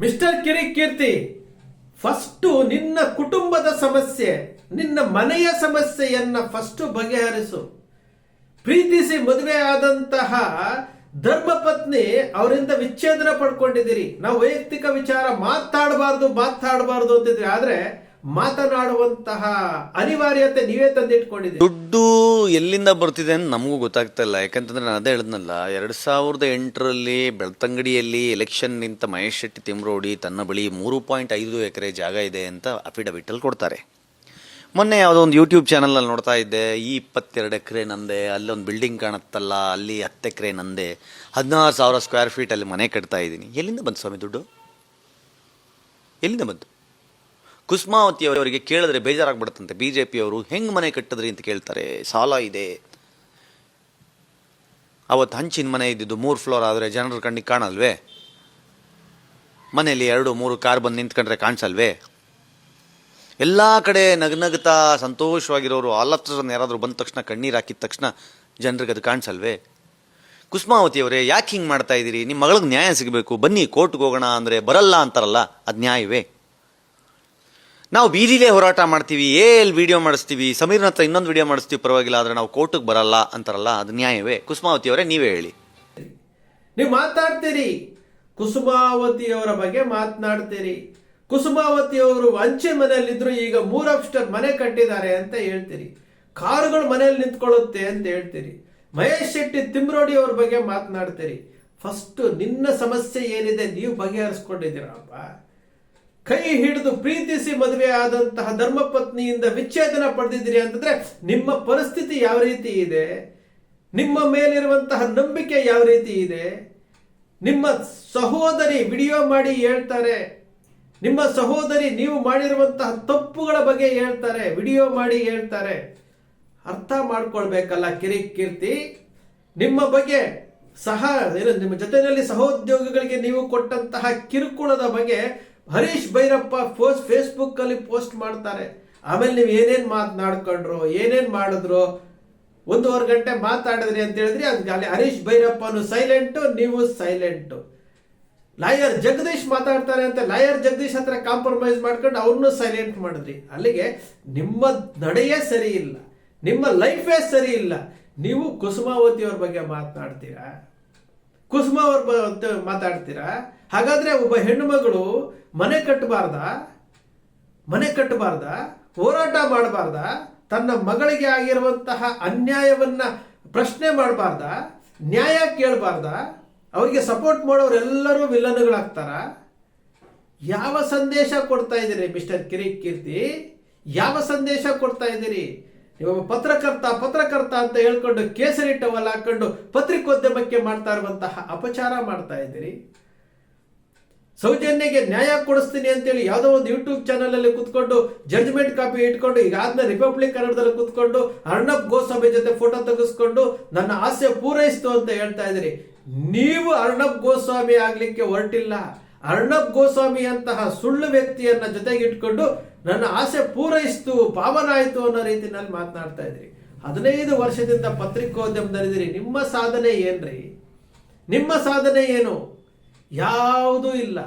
Mister Kirik Keerthi, first ನಿನ್ನ ಕುಟುಂಬದ ಸಮಸ್ಯೆ, ನಿನ್ನ ಮನೆಯ ಸಮಸ್ಯೆಯನ್ನ ಫಸ್ಟ್ ಬಗೆಹರಿಸು. ಪ್ರೀತಿಸಿ ಮದುವೆ ಆದಂತಹ ಧರ್ಮಪತ್ನಿ ಅವರಿಂದ ವಿಚ್ಛೇದನ ಪಡ್ಕೊಂಡಿದ್ದೀರಿ. ನಾವು ವೈಯಕ್ತಿಕ ವಿಚಾರ ಮಾತಾಡಬಾರ್ದು ಮಾತಾಡಬಾರ್ದು ಅಂತಿದ್ರೆ ಆದ್ರೆ ಮಾತನಾಡುವಂತಹ ಅನಿವಾರ್ಯತೆ ನೀವೇ ತಂದಿಟ್ಕೊಂಡಿದ್ದೀರಿ. ದುಡ್ಡು ಎಲ್ಲಿಂದ ಬರ್ತಿದೆ ಅಂತ ನಮಗೂ ಗೊತ್ತಾಗ್ತಾ ಇಲ್ಲ. ಯಾಕಂತಂದ್ರೆ ನಾನು ಅದೇ ಹೇಳಿದ್ನಲ್ಲ, ಎರಡು ಸಾವಿರದ ಎಂಟರಲ್ಲಿ ಬೆಳ್ತಂಗಡಿಯಲ್ಲಿ ಎಲೆಕ್ಷನ್ ನಿಂತ ಮಹೇಶ್ ಶೆಟ್ಟಿ ತಿಮ್ರೋಡಿ ತನ್ನ ಬಳಿ ಮೂರು ಪಾಯಿಂಟ್ ಐದು ಎಕರೆ ಜಾಗ ಇದೆ ಅಂತ ಅಫಿಡವಿಟಲ್ಲಿ ಕೊಡ್ತಾರೆ. ಮೊನ್ನೆ ಯಾವುದೋ ಒಂದು ಯೂಟ್ಯೂಬ್ ಚಾನಲಲ್ಲಿ ನೋಡ್ತಾ ಇದ್ದೆ, ಈ ಇಪ್ಪತ್ತೆರಡು ಎಕರೆ ನಂದೆ, ಅಲ್ಲಿ ಒಂದು ಬಿಲ್ಡಿಂಗ್ ಕಾಣುತ್ತಲ್ಲ, ಅಲ್ಲಿ ಹತ್ತು ಎಕರೆ ನಂದೆ, ಹದಿನಾರು ಸಾವಿರ ಸ್ಕ್ವೇರ್ ಫೀಟಲ್ಲಿ ಮನೆ ಕಟ್ತಾ ಇದ್ದೀನಿ. ಎಲ್ಲಿಂದ ಬಂತು ಸ್ವಾಮಿ ದುಡ್ಡು? ಎಲ್ಲಿಂದ ಬಂತು? ಕುಸುಮಾವತಿ ಅವರಿಗೆ ಕೇಳಿದ್ರೆ ಬೇಜಾರಾಗ್ಬಿಡುತ್ತಂತೆ. ಬಿ ಜೆ ಪಿಯವರು ಹೆಂಗೆ ಮನೆ ಕಟ್ಟಿದ್ರಿ ಅಂತ ಕೇಳ್ತಾರೆ. ಸಾಲ ಇದೆ. ಅವತ್ತು ಹಂಚಿನ ಮನೆ ಇದ್ದಿದ್ದು ಮೂರು ಫ್ಲೋರ್ ಆದರೆ ಜನರ ಕಣ್ಣಿಗೆ ಕಾಣಲ್ವೇ? ಮನೆಯಲ್ಲಿ ಎರಡು, ಮೂರು ಕಾರ್ ಬಂದು ನಿಂತ್ಕೊಂಡ್ರೆ ಕಾಣಿಸಲ್ವೇ? ಎಲ್ಲ ಕಡೆ ನಗನಗ್ತಾ ಸಂತೋಷವಾಗಿರೋರು ಆಲತ್ರನ ಯಾರಾದರೂ ಬಂದ ತಕ್ಷಣ, ಕಣ್ಣೀರು ಹಾಕಿದ ತಕ್ಷಣ ಜನರಿಗೆ ಅದು ಕಾಣಿಸಲ್ವೇ? ಕುಸುಮಾವತಿ ಅವರೇ ಯಾಕೆ ಹಿಂಗೆ ಮಾಡ್ತಾ ಇದ್ದೀರಿ? ನಿಮ್ಮ ಮಗಳಿಗೆ ನ್ಯಾಯ ಸಿಗಬೇಕು. ಬನ್ನಿ ಕೋರ್ಟ್ಗೆ ಹೋಗೋಣ ಅಂದರೆ ಬರಲ್ಲ ಅಂತಾರಲ್ಲ, ಅದು ನ್ಯಾಯವೇ? ನಾವು ಬೀದಿಲೇ ಹೋರಾಟ ಮಾಡ್ತೀವಿ, ಏಲ್ ವಿಡಿಯೋ ಮಾಡಿಸ್ತೀವಿ, ಸಮೀರ್ನ ಹತ್ರ ಇನ್ನೊಂದು ವಿಡಿಯೋ ಮಾಡಿಸ್ತೀವಿ, ಪರವಾಗಿಲ್ಲ, ಆದರೆ ನಾವು ಕೋರ್ಟಿಗೆ ಬರಲ್ಲ ಅಂತಾರಲ್ಲ, ಅದು ನ್ಯಾಯವೇ. ಕುಸುಮಾವತಿ ಅವರೇ, ನೀವೇ ಹೇಳಿ. ನೀವು ಮಾತಾಡ್ತೀರಿ. ಕುಸುಮಾವತಿ ಅವರ ಬಗ್ಗೆ ಮಾತನಾಡ್ತೀರಿ. ಕುಸುಮಾವತಿ ಅವರು ಅಂಚೆ ಮನೆಯಲ್ಲಿದ್ರು ಈಗ ಮೂರ್ ಅಪ್ಸ್ಟರ್ ಮನೆ ಕಟ್ಟಿದ್ದಾರೆ ಅಂತ ಹೇಳ್ತೀರಿ. ಕಾರುಗಳು ಮನೆಯಲ್ಲಿ ನಿಂತ್ಕೊಳ್ಳುತ್ತೆ ಅಂತ ಹೇಳ್ತೀರಿ. ಮಹೇಶ್ ಶೆಟ್ಟಿ ತಿಮ್ರೋಡಿ ಅವ್ರ ಬಗ್ಗೆ ಮಾತನಾಡ್ತೀರಿ. ಫಸ್ಟ್, ನಿನ್ನ ಸಮಸ್ಯೆ ಏನಿದೆ, ನೀವು ಬಗೆಹರಿಸ್ಕೊಂಡಿದ್ದೀರಪ್ಪ. ಕೈ ಹಿಡಿದು ಪ್ರೀತಿಸಿ ಮದುವೆ ಆದಂತಹ ಧರ್ಮಪತ್ನಿಯಿಂದ ವಿಚ್ಛೇದನ ಪಡೆದಿದ್ದೀರಿ ಅಂತಂದ್ರೆ ನಿಮ್ಮ ಪರಿಸ್ಥಿತಿ ಯಾವ ರೀತಿ ಇದೆ? ನಿಮ್ಮ ಮೇಲಿರುವಂತಹ ನಂಬಿಕೆ ಯಾವ ರೀತಿ ಇದೆ? ನಿಮ್ಮ ಸಹೋದರಿ ವಿಡಿಯೋ ಮಾಡಿ ಹೇಳ್ತಾರೆ. ನಿಮ್ಮ ಸಹೋದರಿ ನೀವು ಮಾಡಿರುವಂತಹ ತಪ್ಪುಗಳ ಬಗ್ಗೆ ಹೇಳ್ತಾರೆ. ವಿಡಿಯೋ ಮಾಡಿ ಹೇಳ್ತಾರೆ. ಅರ್ಥ ಮಾಡ್ಕೊಳ್ಬೇಕಲ್ಲ ಕಿರಿ ಕೀರ್ತಿ. ನಿಮ್ಮ ಬಗ್ಗೆ ಸಹ, ನಿಮ್ಮ ಜೊತೆಯಲ್ಲಿ ಸಹೋದ್ಯೋಗಿಗಳಿಗೆ ನೀವು ಕೊಟ್ಟಂತಹ ಕಿರುಕುಳದ ಬಗ್ಗೆ ಹರೀಶ್ ಭೈರಪ್ಪ ಪೋಸ್ಟ್ ಫೇಸ್ಬುಕ್ ಅಲ್ಲಿ ಪೋಸ್ಟ್ ಮಾಡ್ತಾರೆ. ಆಮೇಲೆ ನೀವು ಏನೇನು ಮಾತನಾಡ್ಕೊಂಡ್ರು, ಏನೇನು ಮಾಡಿದ್ರು, ಒಂದೂವರೆ ಗಂಟೆ ಮಾತಾಡಿದ್ರಿ ಅಂತ ಹೇಳಿದ್ರಿ ಅದು ಅಲ್ಲಿ ಹರೀಶ್ ಭೈರಪ್ಪನು ಸೈಲೆಂಟು ನೀವು ಸೈಲೆಂಟು ಲಾಯರ್ ಜಗದೀಶ್ ಮಾತಾಡ್ತಾರೆ ಅಂತ ಲಾಯರ್ ಜಗದೀಶ್ ಹತ್ರ ಕಾಂಪ್ರಮೈಸ್ ಮಾಡ್ಕೊಂಡು ಅವ್ರನ್ನೂ ಸೈಲೆಂಟ್ ಮಾಡಿದ್ರಿ. ಅಲ್ಲಿಗೆ ನಿಮ್ಮ ನಡೆಯೇ ಸರಿ ಇಲ್ಲ. ನಿಮ್ಮ ಲೈಫೇ ಸರಿ ಇಲ್ಲ. ನೀವು ಕುಸುಮಾವತಿ ಅವ್ರ ಬಗ್ಗೆ ಮಾತನಾಡ್ತೀರಾ? ಕುಸುಮ ಅವ್ರ ಅಂತ ಮಾತಾಡ್ತೀರಾ? ಹಾಗಾದ್ರೆ ಒಬ್ಬ ಹೆಣ್ಣು ಮಗಳು ಮನೆ ಕಟ್ಟಬಾರ್ದ ಮನೆ ಕಟ್ಟಬಾರ್ದ ಹೋರಾಟ ಮಾಡಬಾರ್ದ? ತನ್ನ ಮಗಳಿಗೆ ಆಗಿರುವಂತಹ ಅನ್ಯಾಯವನ್ನ ಪ್ರಶ್ನೆ ಮಾಡಬಾರ್ದ? ನ್ಯಾಯ ಕೇಳಬಾರ್ದ? ಅವರಿಗೆ ಸಪೋರ್ಟ್ ಮಾಡೋರೆಲ್ಲರೂ ವಿಲನ್ಗಳಾಗ್ತಾರ? ಯಾವ ಸಂದೇಶ ಕೊಡ್ತಾ ಇದ್ದೀರಿ ಮಿಸ್ಟರ್ ಕಿರಿ ಕೀರ್ತಿ? ಯಾವ ಸಂದೇಶ ಕೊಡ್ತಾ ಇದ್ದೀರಿ? ನೀವು ಪತ್ರಕರ್ತ ಪತ್ರಕರ್ತ ಅಂತ ಹೇಳ್ಕೊಂಡು ಕೇಸರಿ ಟವಲ್ ಹಾಕೊಂಡು ಪತ್ರಿಕೋದ್ಯಮಕ್ಕೆ ಮಾಡ್ತಾ ಇರುವಂತಹ ಅಪಚಾರ ಮಾಡ್ತಾ ಇದ್ದೀರಿ? ಸೌಜನ್ಯಗೆ ನ್ಯಾಯ ಕೊಡಿಸ್ತೀನಿ ಅಂತೇಳಿ ಯಾವುದೋ ಒಂದು ಯೂಟ್ಯೂಬ್ ಚಾನಲ್ ಅಲ್ಲಿ ಕುತ್ಕೊಂಡು ಜಡ್ಜ್ಮೆಂಟ್ ಕಾಪಿ ಇಟ್ಕೊಂಡು ಈಗ ಆದ್ಮೇಲೆ ರಿಪಬ್ಲಿಕ್ ಕನ್ನಡದಲ್ಲಿ ಕುತ್ಕೊಂಡು ಅರ್ಣಬ್ ಗೋಸ್ವಾಮಿ ಜೊತೆ ಫೋಟೋ ತೆಗೆಸ್ಕೊಂಡು ನನ್ನ ಆಸೆ ಪೂರೈಸ್ತು ಅಂತ ಹೇಳ್ತಾ ಇದ್ದೀರಿ. ನೀವು ಅರ್ಣಬ್ ಗೋಸ್ವಾಮಿ ಆಗ್ಲಿಕ್ಕೆ ಹೊರಟಿಲ್ಲ. ಅರ್ಣಬ್ ಗೋಸ್ವಾಮಿ ಅಂತಹ ಸುಳ್ಳು ವ್ಯಕ್ತಿಯನ್ನ ಜೊತೆಗೆ ಇಟ್ಕೊಂಡು ನನ್ನ ಆಸೆ ಪೂರೈಸ್ತು ಪಾವನಾಯಿತು ಅನ್ನೋ ರೀತಿನಲ್ಲಿ ಮಾತನಾಡ್ತಾ ಇದ್ರಿ. ಹದಿನೈದು ವರ್ಷದಿಂದ ಪತ್ರಿಕೋದ್ಯಮದಲ್ಲಿದ್ದೀರಿ. ನಿಮ್ಮ ಸಾಧನೆ ಏನ್ರಿ? ನಿಮ್ಮ ಸಾಧನೆ ಏನು? ಯಾವುದೂ ಇಲ್ಲ.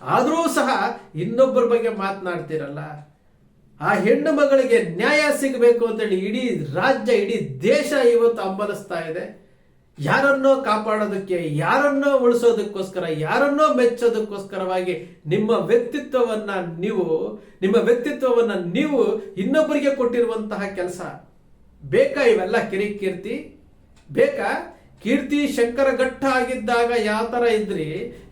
ಆದರೂ ಸಹ ಇನ್ನೊಬ್ಬರ ಬಗ್ಗೆ ಮಾತನಾಡ್ತೀರಲ್ಲ. ಆ ಹೆಣ್ಣು ಮಗಳಿಗೆ ನ್ಯಾಯ ಸಿಗಬೇಕು ಅಂತೇಳಿ ಇಡೀ ರಾಜ್ಯ, ಇಡೀ ದೇಶ ಇವತ್ತು ಹಂಬಲಿಸ್ತಾ ಇದೆ. ಯಾರನ್ನೋ ಕಾಪಾಡೋದಕ್ಕೆ, ಯಾರನ್ನೋ ಉಳಿಸೋದಕ್ಕೋಸ್ಕರ, ಯಾರನ್ನೋ ಮೆಚ್ಚೋದಕ್ಕೋಸ್ಕರವಾಗಿ ನಿಮ್ಮ ವ್ಯಕ್ತಿತ್ವವನ್ನ ನೀವು, ನಿಮ್ಮ ವ್ಯಕ್ತಿತ್ವವನ್ನ ನೀವು ಇನ್ನೊಬ್ಬರಿಗೆ ಕೊಟ್ಟಿರುವಂತಹ ಕೆಲಸ. ಬೇಕಾ ಇವೆಲ್ಲ ಕಿರಿ ಕೀರ್ತಿ? ಬೇಕಾ? ಕೀರ್ತಿ ಶಂಕರ ಘಟ್ಟ ಆಗಿದ್ದಾಗ ಯಾವ ತರ ಇದ್ರಿ?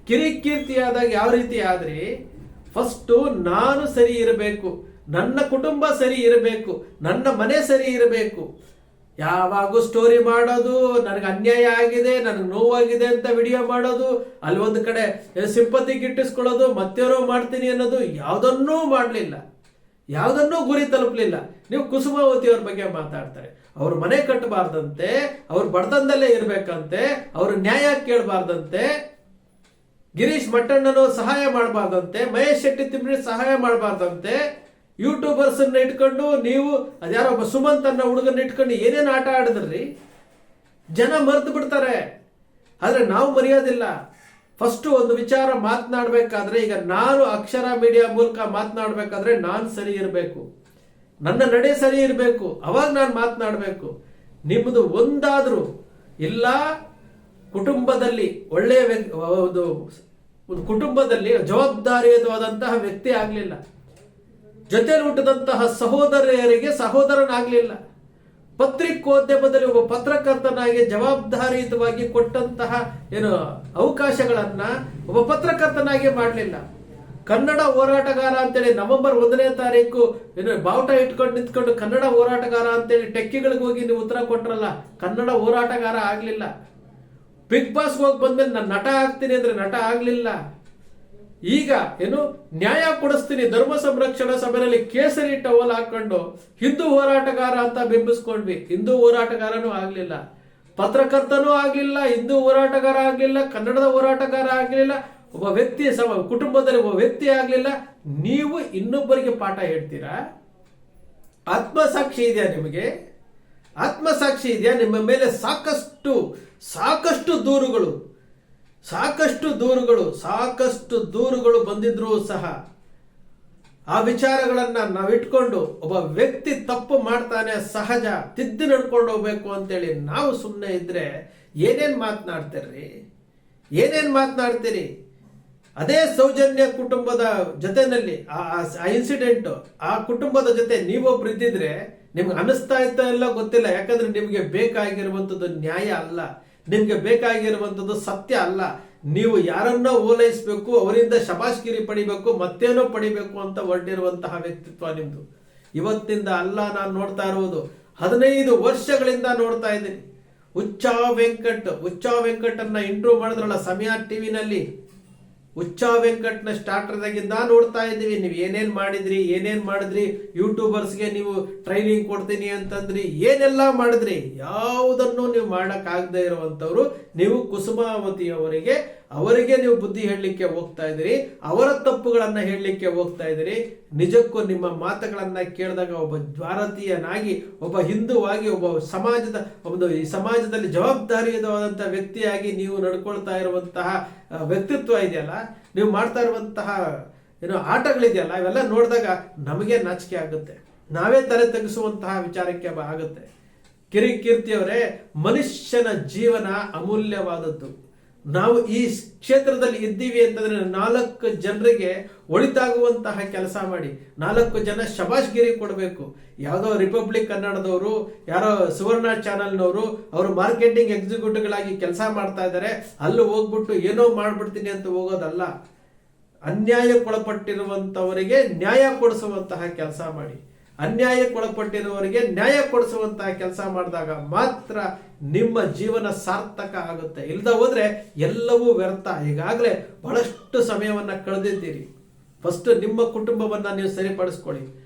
ಕಿರಿಕೀರ್ತಿ ಆದಾಗ ಯಾವ ರೀತಿ ಆದ್ರಿ? ಫಸ್ಟು ನಾನು ಸರಿ ಇರಬೇಕು, ನನ್ನ ಕುಟುಂಬ ಸರಿ ಇರಬೇಕು, ನನ್ನ ಮನೆ ಸರಿ ಇರಬೇಕು ಯಾವಾಗೂ ಸ್ಟೋರಿ ಮಾಡೋದು ನನಗೆ ಅನ್ಯಾಯ ಆಗಿದೆ, ನನಗೆ ನೋವಾಗಿದೆ ಅಂತ ವಿಡಿಯೋ ಮಾಡೋದು ಅಲ್ಲಿ ಒಂದು ಕಡೆ ಸಿಂಪತಿ ಗಿಟ್ಟಿಸ್ಕೊಳ್ಳೋದು ಮತ್ತೆವರೋ ಮಾಡ್ತೀನಿ ಅನ್ನೋದು ಯಾವುದನ್ನೂ ಮಾಡಲಿಲ್ಲ. ಯಾವುದನ್ನೂ ಗುರಿ ತಲುಪಲಿಲ್ಲ. ನೀವು ಕುಸುಮಾವತಿ ಅವ್ರ ಬಗ್ಗೆ ಮಾತಾಡ್ತಾರೆ. ಅವ್ರ ಮನೆ ಕಟ್ಟಬಾರ್ದಂತೆ ಅವ್ರ ಬಡತನದಲ್ಲೇ ಇರಬೇಕಂತೆ, ಅವ್ರ ನ್ಯಾಯ ಕೇಳಬಾರ್ದಂತೆ, ಗಿರೀಶ್ ಮಟ್ಟಣ್ಣನವ್ರು ಸಹಾಯ ಮಾಡಬಾರ್ದಂತೆ, ಮಹೇಶ್ ಶೆಟ್ಟಿ ತಿಮ್ಮಿ ಸಹಾಯ ಮಾಡಬಾರ್ದಂತೆ ಯೂಟ್ಯೂಬರ್ಸ್ ಅನ್ನ ಇಟ್ಕೊಂಡು ನೀವು ಅದ್ಯಾರೋ ಒಬ್ಬ ಸುಮಂತ್ ಅನ್ನ ಹುಡುಗನ್ನ ಇಟ್ಕೊಂಡು ಏನೇನು ಆಟ ಆಡಿದ್ರಿ, ಜನ ಮರೆತು ಬಿಡ್ತಾರೆ. ಆದ್ರೆ ನಾವು ಮರೆಯೋದಿಲ್ಲ. ಫಸ್ಟ್ ಒಂದು ವಿಚಾರ ಮಾತನಾಡಬೇಕಾದ್ರೆ, ಈಗ ನಾನು ಅಕ್ಷರ ಮೀಡಿಯಾ ಮೂಲಕ ಮಾತನಾಡಬೇಕಾದ್ರೆ ನಾನು ಸರಿ ಇರಬೇಕು. ನನ್ನ ನಡೆ ಸರಿ ಇರಬೇಕು. ಅವಾಗ ನಾನು ಮಾತನಾಡಬೇಕು. ನಿಮ್ಮದು ಒಂದಾದರೂ ಇಲ್ಲ, ಕುಟುಂಬದಲ್ಲಿ ಒಳ್ಳೆಯ ವ್ಯಕ್ತಿ ಒಂದು ಕುಟುಂಬದಲ್ಲಿ ಜವಾಬ್ದಾರಿಯುತವಾದಂತಹ ವ್ಯಕ್ತಿ ಆಗಲಿಲ್ಲ. ಜೊತೆಲಿ ಹುಟ್ಟಿದಂತಹ ಸಹೋದರಿಯರಿಗೆ ಸಹೋದರನಾಗಲಿಲ್ಲ. ಪತ್ರಿಕೋದ್ಯಮದಲ್ಲಿ ಒಬ್ಬ ಪತ್ರಕರ್ತನಾಗಿ ಜವಾಬ್ದಾರಿಯುತವಾಗಿ ಕೊಟ್ಟಂತಹ ಏನು ಅವಕಾಶಗಳನ್ನ ಒಬ್ಬ ಪತ್ರಕರ್ತನಾಗಿ ಮಾಡಲಿಲ್ಲ. ಕನ್ನಡ ಹೋರಾಟಗಾರ ಅಂತೇಳಿ ನವೆಂಬರ್ ಒಂದನೇ ತಾರೀಕು ಏನು ಬಾವುಟ ಇಟ್ಕೊಂಡು ನಿಂತ್ಕೊಂಡು ಕನ್ನಡ ಹೋರಾಟಗಾರ ಅಂತೇಳಿ ಟೆಕ್ಕಿಗಳಿಗೆ ಹೋಗಿ ನೀವು ಉತ್ತರ ಕೊಟ್ರಲ್ಲ, ಕನ್ನಡ ಹೋರಾಟಗಾರ ಆಗ್ಲಿಲ್ಲ. ಬಿಗ್ ಬಾಸ್ ಹೋಗಿ ಬಂದ್ಮೇಲೆ ನಾನು ನಟ ಆಗ್ತೀನಿ ಅಂದ್ರೆ ನಟ ಆಗ್ಲಿಲ್ಲ. ಈಗ ಏನು ನ್ಯಾಯ ಕೊಡಿಸ್ತೀನಿ, ಧರ್ಮ ಸಂರಕ್ಷಣಾ ಸಭೆಯಲ್ಲಿ ಕೇಸರಿ ಟವಲ್ ಹಾಕೊಂಡು ಹಿಂದೂ ಹೋರಾಟಗಾರ ಅಂತ ಬಿಂಬಿಸ್ಕೊಂಡ್ವಿ. ಹಿಂದೂ ಹೋರಾಟಗಾರನೂ ಆಗ್ಲಿಲ್ಲ. ಪತ್ರಕರ್ತನೂ ಆಗಲಿಲ್ಲ, ಹಿಂದೂ ಹೋರಾಟಗಾರ ಆಗಲಿಲ್ಲ, ಕನ್ನಡದ ಹೋರಾಟಗಾರ ಆಗಲಿಲ್ಲ, ಒಬ್ಬ ವ್ಯಕ್ತಿ ಸಮ, ಕುಟುಂಬದಲ್ಲಿ ಒಬ್ಬ ವ್ಯಕ್ತಿ ಆಗಲಿಲ್ಲ. ನೀವು ಇನ್ನೊಬ್ಬರಿಗೆ ಪಾಠ ಹೇಳ್ತೀರಾ? ಆತ್ಮಸಾಕ್ಷಿ ಇದೆಯಾ ನಿಮಗೆ? ಆತ್ಮಸಾಕ್ಷಿ ಇದೆಯಾ? ನಿಮ್ಮ ಮೇಲೆ ಸಾಕಷ್ಟು ಸಾಕಷ್ಟು ದೂರುಗಳು. ಸಾಕಷ್ಟು ದೂರುಗಳು ಸಾಕಷ್ಟು ದೂರುಗಳು ಬಂದಿದ್ರೂ ಸಹ ಆ ವಿಚಾರಗಳನ್ನು ನಾವಿಟ್ಕೊಂಡು ಒಬ್ಬ ವ್ಯಕ್ತಿ ತಪ್ಪು ಮಾಡ್ತಾನೆ, ಸಹಜ, ತಿದ್ದಿ ನಡ್ಕೊಂಡು ಹೋಗ್ಬೇಕು ಅಂತೇಳಿ ನಾವು ಸುಮ್ಮನೆ ಇದ್ದರೆ ಏನೇನ್ ಮಾತನಾಡ್ತೀರಿ? ಏನೇನ್ ಮಾತನಾಡ್ತೀರಿ? ಅದೇ ಸೌಜನ್ಯ ಕುಟುಂಬದ ಜೊತೆನಲ್ಲಿ ಆ ಇನ್ಸಿಡೆಂಟ್ ಆ ಕುಟುಂಬದ ಜೊತೆ ನೀವೊಬ್ರು ಇದ್ದಿದ್ರೆ ನಿಮ್ಗೆ ಅನಿಸ್ತಾ ಇತ್ತ ಎಲ್ಲ ಗೊತ್ತಿಲ್ಲ, ಯಾಕಂದ್ರೆ ನಿಮಗೆ ಬೇಕಾಗಿರುವಂಥದ್ದು ನ್ಯಾಯ ಅಲ್ಲ. ನಿಮ್ಗೆ ಬೇಕಾಗಿರುವಂಥದ್ದು ಸತ್ಯ ಅಲ್ಲ. ನೀವು ಯಾರನ್ನ ಓಲೈಸಬೇಕು, ಅವರಿಂದ ಶಬಾಷ್ಗಿರಿ ಪಡಿಬೇಕು, ಮತ್ತೇನೋ ಪಡಿಬೇಕು ಅಂತ ಹೊರಟಿರುವಂತಹ ವ್ಯಕ್ತಿತ್ವ ನಿಮ್ದು. ಇವತ್ತಿಂದ ಅಲ್ಲ ನಾನು ನೋಡ್ತಾ ಇರುವುದು. ಹದಿನೈದು ವರ್ಷಗಳಿಂದ ನೋಡ್ತಾ ಇದ್ದೀನಿ. ಉಚ್ಚಾ ವೆಂಕಟ್ ಉಚ್ಚಾ ವೆಂಕಟನ್ನ ಇಂಟ್ರೂ ಮಾಡಿದ್ರಲ್ಲ ಸಮಯ ಟಿವಿನಲ್ಲಿ. ಉಚ್ಚಾ ವೆಂಕಟ್ನ ಸ್ಟಾರ್ಟರ್ದಾಗಿಂದ ನೋಡ್ತಾ ಇದ್ದೀವಿ. ನೀವು ಏನೇನ್ ಮಾಡಿದ್ರಿ ಏನೇನ್ ಮಾಡಿದ್ರಿ? ಯೂಟ್ಯೂಬರ್ಸ್ಗೆ ನೀವು ಟ್ರೈನಿಂಗ್ ಕೊಡ್ತೀನಿ ಅಂತಂದ್ರಿ, ಏನೆಲ್ಲ ಮಾಡಿದ್ರಿ? ಯಾವುದನ್ನು ನೀವು ಮಾಡಕ್ ಆಗದೆ ಇರುವಂತವ್ರು ನೀವು ಕುಸುಮಾವತಿ ಅವರಿಗೆ ನೀವು ಬುದ್ಧಿ ಹೇಳಲಿಕ್ಕೆ ಹೋಗ್ತಾ ಇದ್ದೀರಿ, ಅವರ ತಪ್ಪುಗಳನ್ನು ಹೇಳಲಿಕ್ಕೆ ಹೋಗ್ತಾ ಇದ್ದೀರಿ. ನಿಜಕ್ಕೂ ನಿಮ್ಮ ಮಾತುಗಳನ್ನು ಕೇಳಿದಾಗ ಒಬ್ಬ ಭಾರತೀಯನಾಗಿ ಒಬ್ಬ ಹಿಂದೂವಾಗಿ, ಒಬ್ಬ ಸಮಾಜದ, ಒಂದು ಈ ಸಮಾಜದಲ್ಲಿ ಜವಾಬ್ದಾರಿಯುತವಾದಂಥ ವ್ಯಕ್ತಿಯಾಗಿ ನೀವು ನಡ್ಕೊಳ್ತಾ ಇರುವಂತಹ ವ್ಯಕ್ತಿತ್ವ ಇದೆಯಲ್ಲ? ನೀವು ಮಾಡ್ತಾ ಇರುವಂತಹ, ಏನು ಆಟಗಳಿದೆಯಲ್ಲ? ಇವೆಲ್ಲ ನೋಡಿದಾಗ ನಮಗೆ ನಾಚಿಕೆ ಆಗುತ್ತೆ. ನಾವೇ ತಲೆ ತೆಗೆಸುವಂತಹ ವಿಚಾರಕ್ಕೆ ಆಗುತ್ತೆ. ಕಿರಿ ಕೀರ್ತಿಯವರೇ, ಮನುಷ್ಯನ ಜೀವನ ಅಮೂಲ್ಯವಾದದ್ದು. ನಾವು ಈ ಕ್ಷೇತ್ರದಲ್ಲಿ ಇದ್ದೀವಿ ಅಂತಂದ್ರೆ ನಾಲ್ಕು ಜನರಿಗೆ ಒಳಿತಾಗುವಂತಹ ಕೆಲಸ ಮಾಡಿ, ನಾಲ್ಕು ಜನ ಶಬಾಷ್ಗಿರಿ ಕೊಡಬೇಕು. ಯಾವುದೋ ರಿಪಬ್ಲಿಕ್ ಕನ್ನಡದವರು ಯಾರೋ ಸುವರ್ಣ ಚಾನಲ್ನವರು, ಅವರು ಮಾರ್ಕೆಟಿಂಗ್ ಎಕ್ಸಿಕ್ಯೂಟಿವ್ಗಳಾಗಿ ಕೆಲಸ ಮಾಡ್ತಾ ಇದ್ದಾರೆ. ಅಲ್ಲಿ ಹೋಗ್ಬಿಟ್ಟು ಏನೋ ಮಾಡ್ಬಿಡ್ತೀನಿ ಅಂತ ಹೋಗೋದಲ್ಲ. ಅನ್ಯಾಯಕ್ಕೊಳಪಟ್ಟಿರುವಂಥವರಿಗೆ ನ್ಯಾಯ ಕೊಡಿಸುವಂತಹ ಕೆಲಸ ಮಾಡಿ. ಅನ್ಯಾಯಕ್ಕೊಳಪಟ್ಟಿರುವವರಿಗೆ ನ್ಯಾಯ ಕೊಡಿಸುವಂತಹ ಕೆಲಸ ಮಾಡಿದಾಗ ಮಾತ್ರ ನಿಮ್ಮ ಜೀವನ ಸಾರ್ಥಕ ಆಗುತ್ತೆ. ಇಲ್ಲದ ಹೋದ್ರೆ ಎಲ್ಲವೂ ವ್ಯರ್ಥ. ಈಗಾಗಲೇ ಬಹಳಷ್ಟು ಸಮಯವನ್ನ ಕಳೆದಿದ್ದೀರಿ. ಫಸ್ಟ್ ನಿಮ್ಮ ಕುಟುಂಬವನ್ನ ನೀವು ಸರಿಪಡಿಸ್ಕೊಳ್ಳಿ.